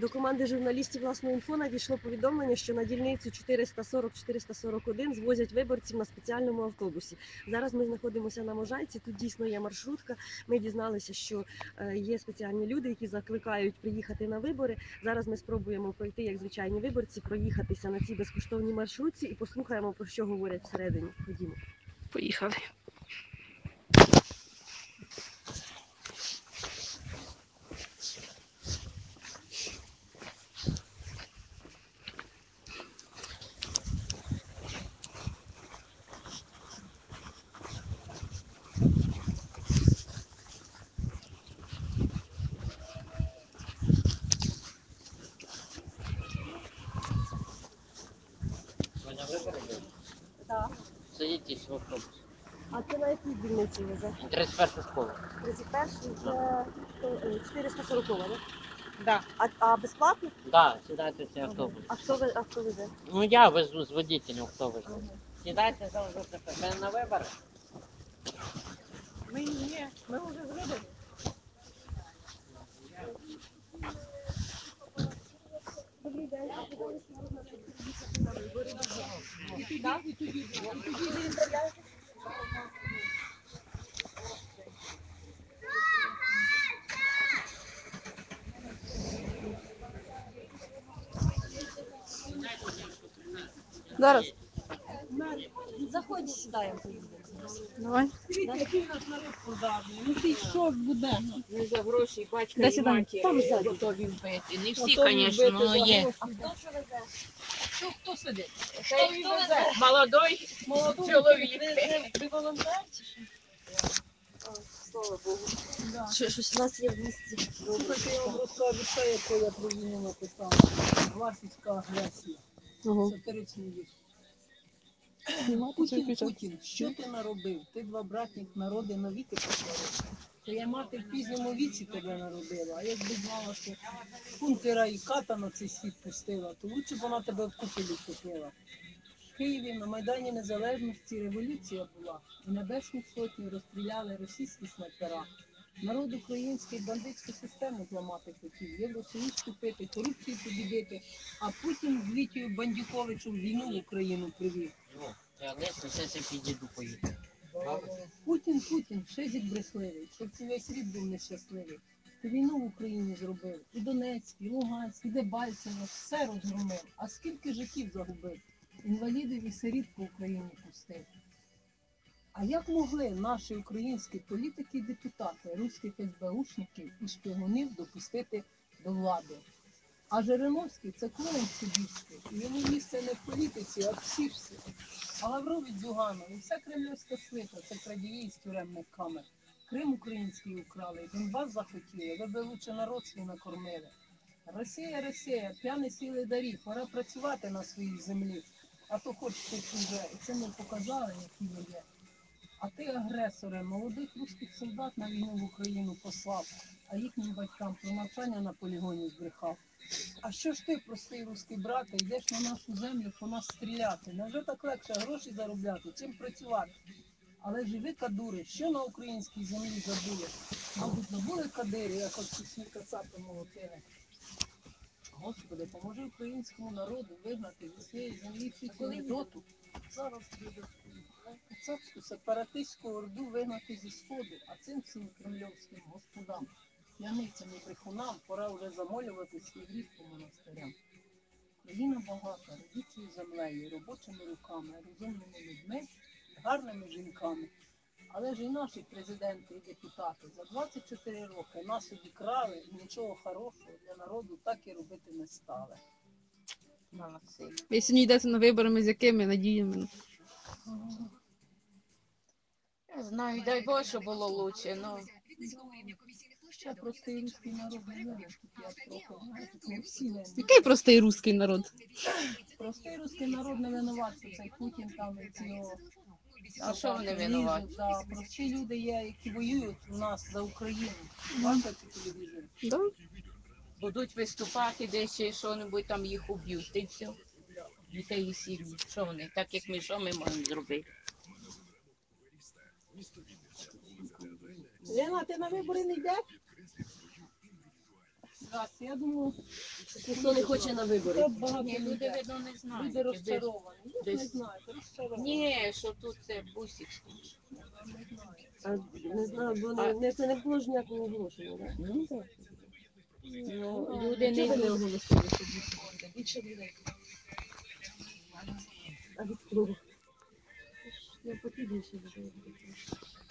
До команди журналістів власного інфо надійшло повідомлення, що на дільницю 440-441 звозять виборців на спеціальному автобусі. Зараз ми знаходимося на Можайці. Тут дійсно є маршрутка. Ми дізналися, що е, є спеціальні люди, які закликають приїхати на вибори. Зараз ми спробуємо пройти як звичайні виборці, проїхатися на цій безкоштовній маршрутці і послухаємо про що говорять всередині. Ходімо. Поїхали. Соня, вибори були? Так. Садітесь в автобус. А це на якій дільниці везе? 31 школа. 31 це е, 440, да? Да. А, а безплатно? Да, сідайте в цей автобус. А хто ви а хто везе? Ну я везу з водителем, хто везе. Сідайте завжди тепер. Ви на вибори? Ми ні, ми вже зробили. Зараз. Заходь, сідаємо. Давай. Дивіться, який у нас народ подавний. Ну ти що буде? Не за гроші батька Де і сідаємо? матір Там ззаді. готові вбити. Не всі, Готові звісно, вбити але за є. гроші. А хто що везе? Що хто сидить? Хто він везе? Молодой чоловік. Ви, ви волонтер чи що? Слава Богу. Да. Що, щось у нас є в місті. Слухайте, я вам розкажу те, яке я про війну написала. Класична агресія. Ого. Сатиричний вірш. Путін? Путін, що ти наробив? Ти два братніх народи навіки посварив. Твоя мати в пізньому віці тебе народила, а якби знала, що кунтера і ката на цей світ пустила, то лучше б вона тебе в купелі втопила. В Києві на Майдані Незалежності революція була, і небесну сотню розстріляли російські снайпера. Народ український бандитську систему зламати хотів, Євросоюз купити, корупцію побідити, а Путін з Вітію Бандюковичем війну в Україну привів. Ну, я не це підійду поїду. Путін, Путін, шизик брехливий, щоб цей весь рід був нещасливий. Ти війну в Україні зробив, і Донецьк, і Луганськ, і Дебальцево, все розгромив. А скільки життів загубив? Інвалідів і сиріт по Україні пустив. А як могли наші українські політики і депутати, руських СБУшників і шпигунів допустити до влади? А Жириновський це клоун собівський, і йому місце не в політиці, а в псішці. А Лаврович Зюганов, і вся кремлівська свита, це крадії з тюремних камер. Крим український украли, Донбас захотіли, ви би лучше народ свій накормили. Росія, Росія, п'яні сіли дарі, пора працювати на своїй землі, а то хочете чуже. І це ми показали, які ви є. А ти, агресоре, молодих русських солдат на війну в Україну послав, а їхнім батькам про навчання на полігоні збрехав. А що ж ти, простий русський брате, йдеш на нашу землю по нас стріляти? Невже так легше гроші заробляти, чим працювати? Але ж і кадури, що на українській землі забули? Мабуть, не кадири, як от пісні кацапи молотили. Господи, поможи українському народу вигнати зі своєї землі всю цю недоту. Зараз кацапську сепаратистську орду вигнати зі сходу, а цим всім кремльовським господам, п'яницям і брехунам пора вже замолювати свій гріх по монастирям. Країна багата, родючою землею, робочими руками, розумними людьми, гарними жінками. Але ж і наші президенти і депутати за 24 роки нас обікрали і нічого хорошого для народу так і робити не стали. Молодці. Ви сьогодні йдете на вибори, з якими надіями? Я знаю, дай Боже, щоб було лучше. Ну, Ще простий русський народ не винен, тут я трохи. Який простий русський народ? Простий русський народ не винуват, що цей Путін там і ці його а що вони лізуть, винуваті? Да, прості люди є, які воюють у нас за Україну. Бачите телевізор? Да? Будуть виступати десь і що-небудь там їх уб'ють. І все. Дітей і сім'ї. Що вони? Так як ми, що ми можемо зробити? Лена, ти на вибори не йдеш? Раз, я думаю, Ніхто не хоче на вибори. так багато Ні, люди, людей. видно, не знають. Люди розчаровані. Ну, не десь- знаєте, розчаровані. Ні, що тут це бусик. Не знаю. А, не знаю, бо не, не, це не було ж ніякого оголошення, так? Ну, так. Ну, А, люди Чого ви не не оголосили, що буде? Більше людей. А від кого? Ну, потрібніше буде.